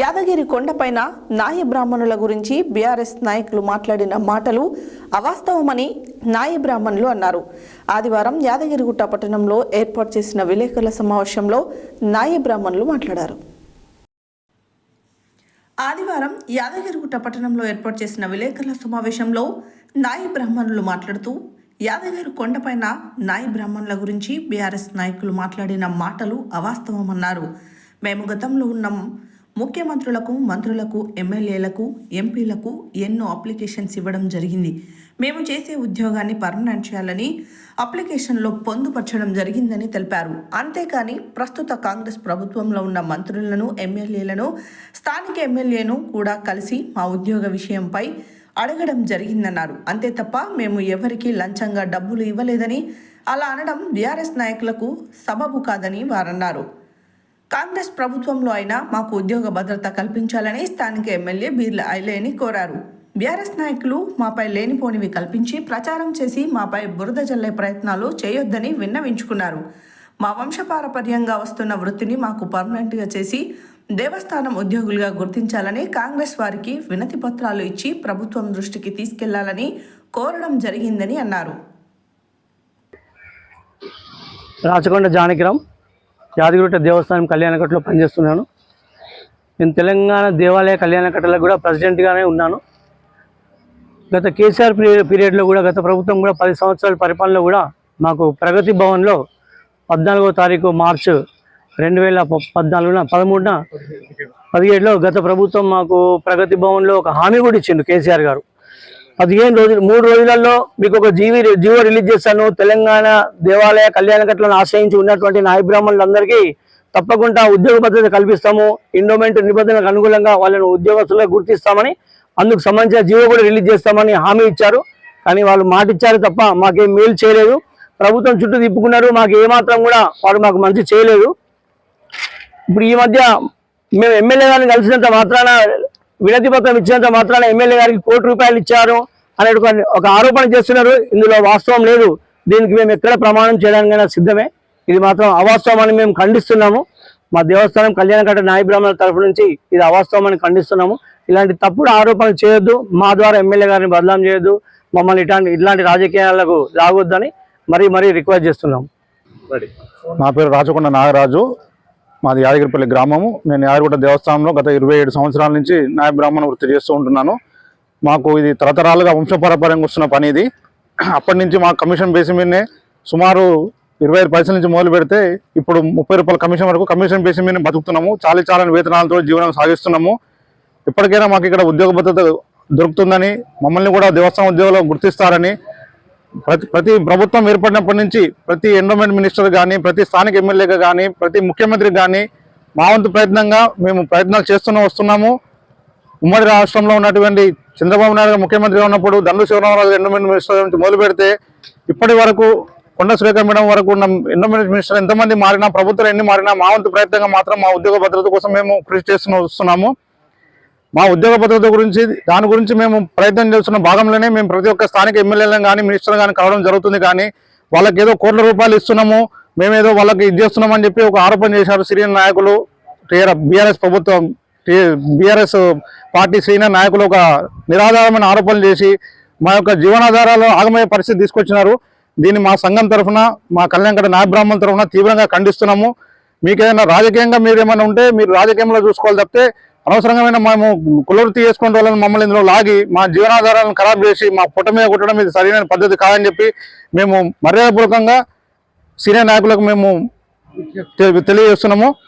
యాదగిరి కొండపైన నాయ బ్రాహ్మణుల గురించి బీఆర్ఎస్ నాయకులు మాట్లాడిన మాటలు అవాస్తవమని నాయ బ్రాహ్మణులు అన్నారు. ఆదివారం యాదగిరిగుట్ట పట్టణంలో ఏర్పాటు చేసిన విలేకరుల సమావేశంలో నాయ బ్రాహ్మణులు మాట్లాడారు. ఆదివారం యాదగిరిగుట్ట పట్టణంలో ఏర్పాటు చేసిన విలేకరుల సమావేశంలో నాయి బ్రాహ్మణులు మాట్లాడుతూ యాదగిరి కొండపైన నాయి బ్రాహ్మణుల గురించి బీఆర్ఎస్ నాయకులు మాట్లాడిన మాటలు అవాస్తవమన్నారు. మేము గతంలో ఉన్నాం. ముఖ్యమంత్రులకు మంత్రులకు ఎమ్మెల్యేలకు ఎంపీలకు ఎన్నో అప్లికేషన్స్ ఇవ్వడం జరిగింది. మేము చేసే ఉద్యోగాన్ని పర్మనెంట్ చేయాలని అప్లికేషన్లో పొందుపరచడం జరిగిందని తెలిపారు. అంతేకాని ప్రస్తుత కాంగ్రెస్ ప్రభుత్వంలో ఉన్న మంత్రులను ఎమ్మెల్యేలను స్థానిక ఎమ్మెల్యేను కూడా కలిసి మా ఉద్యోగ విషయంపై అడగడం జరిగిందన్నారు. అంతే తప్ప మేము ఎవరికీ లంచంగా డబ్బులు ఇవ్వలేదని అలా అనడం బీఆర్ఎస్ నాయకులకు సబబు కాదని వారన్నారు. కాంగ్రెస్ ప్రభుత్వంలో అయినా మాకు ఉద్యోగ భద్రత కల్పించాలని స్థానిక ఎమ్మెల్యే బీర్ల ఐలేని కోరారు. బీఆర్ఎస్ నాయకులు మాపై లేనిపోనివి కల్పించి ప్రచారం చేసి మాపై బురద జల్లే ప్రయత్నాలు చేయొద్దని విన్నవించుకున్నారు. మా వంశపారపర్యంగా వస్తున్న వృత్తిని మాకు పర్మనెంట్గా చేసి దేవస్థానం ఉద్యోగులుగా గుర్తించాలని కాంగ్రెస్ వారికి వినతి పత్రాలు ఇచ్చి ప్రభుత్వం దృష్టికి తీసుకెళ్ళాలని కోరడం జరిగిందని అన్నారు. రాచకొండ జానకిరామ్. యాదగిరిగుట్ట దేవస్థానం కళ్యాణకట్టలో పనిచేస్తున్నాను. నేను తెలంగాణ దేవాలయ కళ్యాణకట్టలకు కూడా ప్రెసిడెంట్గానే ఉన్నాను. గత కేసీఆర్ పీరియడ్లో కూడా గత ప్రభుత్వం కూడా పది సంవత్సరాల పరిపాలనలో కూడా మాకు ప్రగతి భవన్లో పద్నాలుగో తారీఖు మార్చ్ రెండు వేల ప- పద్నాలుగున పదమూడున పదిహేడులో గత ప్రభుత్వం మాకు ప్రగతి భవన్లో ఒక హామీ కూడా ఇచ్చిండు కేసీఆర్ గారు. పదిహేను రోజులు మూడు రోజులలో మీకు ఒక జీవి జీవో రిలీజ్ చేస్తాను. తెలంగాణ దేవాలయ కళ్యాణకట్లను ఆశ్రయించి ఉన్నటువంటి నాయ బ్రాహ్మణులందరికీ తప్పకుండా ఉద్యోగ భద్రత కల్పిస్తాము. ఇండోమెంట్ నిబంధనలకు అనుగుణంగా వాళ్ళను ఉద్యోగస్తులుగా గుర్తిస్తామని అందుకు సంబంధించిన జీవో కూడా రిలీజ్ చేస్తామని హామీ ఇచ్చారు. కానీ వాళ్ళు మాట ఇచ్చారు తప్ప మాకేం మేలు చేయలేదు. ప్రభుత్వం చుట్టూ తిప్పుకున్నారు. మాకు ఏమాత్రం కూడా వాడు మాకు మంచి చేయలేదు. ఇప్పుడు ఈ మధ్య మేము ఎమ్మెల్యే గారిని కలిసినంత మాత్రాన వినతి పత్రం ఇచ్చినంత మాత్రాన ఎమ్మెల్యే గారికి కోటి రూపాయలు ఇచ్చారు అనే ఒక- ఆరోపణ చేస్తున్నారు. ఇందులో వాస్తవం లేదు. దీనికి మేము ఎక్కడ ప్రమాణం చేయడానికైనా సిద్ధమే. ఇది మాత్రం అవాస్తవం అని మేము ఖండిస్తున్నాము. మా దేవస్థానం కళ్యాణకట్ట నాయ బ్రాహ్మణుల తరఫు నుంచి ఇది అవాస్తవం అని ఖండిస్తున్నాము. ఇలాంటి తప్పుడు ఆరోపణలు చేయొద్దు. మా ద్వారా ఎమ్మెల్యే గారిని బదలాం చేయొద్దు. మమ్మల్ని ఇట్లాంటి ఇట్లాంటి రాజకీయాలకు రాగొద్దని మరీ మరీ రిక్వెస్ట్ చేస్తున్నాము. నా పేరు రాచకొండ నాగరాజు. మాది యాదగిరిపల్లి గ్రామము. నేను యాదగిరిగుట్ట దేవస్థానంలో గత ఇరవై ఏడు సంవత్సరాల నుంచి నాయ బ్రాహ్మణ వృత్తి చేస్తూ ఉంటున్నాను. మాకు ఇది తరతరాలుగా వంశపారపర్యంగా వస్తున్న పని ఇది. అప్పటి నుంచి మా కమిషన్ బేస్ మీదనే సుమారు ఇరవై ఐదు పైసల నుంచి మొదలు పెడితే ఇప్పుడు ముప్పై రూపాయల కమిషన్ వరకు కమిషన్ బేస్ మీద బతుకుతున్నాము. చాలా చాలని వేతనాలతో జీవనం సాగిస్తున్నాము. ఇప్పటికైనా మాకు ఇక్కడ ఉద్యోగ భద్రత దొరుకుతుందని మమ్మల్ని కూడా దేవస్థానం ఉద్యోగంలో గుర్తిస్తారని ప్రతి ప్రతి ప్రభుత్వం ఏర్పడినప్పటి నుంచి ప్రతి ఎండోమెంట్ మినిస్టర్ కానీ ప్రతి స్థానిక ఎమ్మెల్యేగా కానీ ప్రతి ముఖ్యమంత్రికి కానీ మా వంతు ప్రయత్నంగా మేము ప్రయత్నాలు చేస్తూనే వస్తున్నాము. ఉమ్మడి రాష్ట్రంలో ఉన్నటువంటి చంద్రబాబు నాయుడు ముఖ్యమంత్రిగా ఉన్నప్పుడు దండు శివరామరాజు ఎండోమెంట్ మినిస్టర్ నుంచి మొదలు పెడితే ఇప్పటి వరకు కొండ సురేఖ మేడం వరకు ఉన్న ఎండోమెంట్ మినిస్టర్ ఎంతమంది మారినా ప్రభుత్వం ఎన్ని మారినా మా వంతు ప్రయత్నంగా మాత్రం మా ఉద్యోగ భద్రత కోసం మేము కృషి చేస్తూ వస్తున్నాము. మా ఉద్యోగ భద్రత గురించి దాని గురించి మేము ప్రయత్నం చేస్తున్న భాగంలోనే మేము ప్రతి ఒక్క స్థానిక ఎమ్మెల్యేలను కానీ మినిస్టర్ కానీ కలవడం జరుగుతుంది కానీ వాళ్ళకి ఏదో కోట్ల రూపాయలు ఇస్తున్నాము మేమేదో వాళ్ళకి ఇది చేస్తున్నామని చెప్పి ఒక ఆరోపణ చేశారు సీనియర్ నాయకులు బీఆర్ఎస్ ప్రభుత్వం బీఆర్ఎస్ పార్టీ సీనియర్ నాయకులు ఒక నిరాధారమైన ఆరోపణలు చేసి మా యొక్క జీవనాధారాలు ఆగమయ్యే పరిస్థితి తీసుకొచ్చినారు. దీన్ని మా సంఘం తరఫున మా కళ్యాణకట నాయబ్రాహ్మణ్ తరఫున తీవ్రంగా ఖండిస్తున్నాము. మీకు ఏదైనా రాజకీయంగా మీరు ఏమైనా ఉంటే మీరు రాజకీయంలో చూసుకోవాలి తప్పితే అనవసరంగా మేము కులవృత్తి చేసుకునే వాళ్ళని మమ్మల్ని ఇందులో లాగి మా జీవనాధారాలను ఖరాబ్ చేసి మా పుట్ట మీద కొట్టడం ఇది సరైన పద్ధతి కాదని చెప్పి మేము మర్యాదపూర్వకంగా సీనియర్ నాయకులకు మేము తెలియజేస్తున్నాము.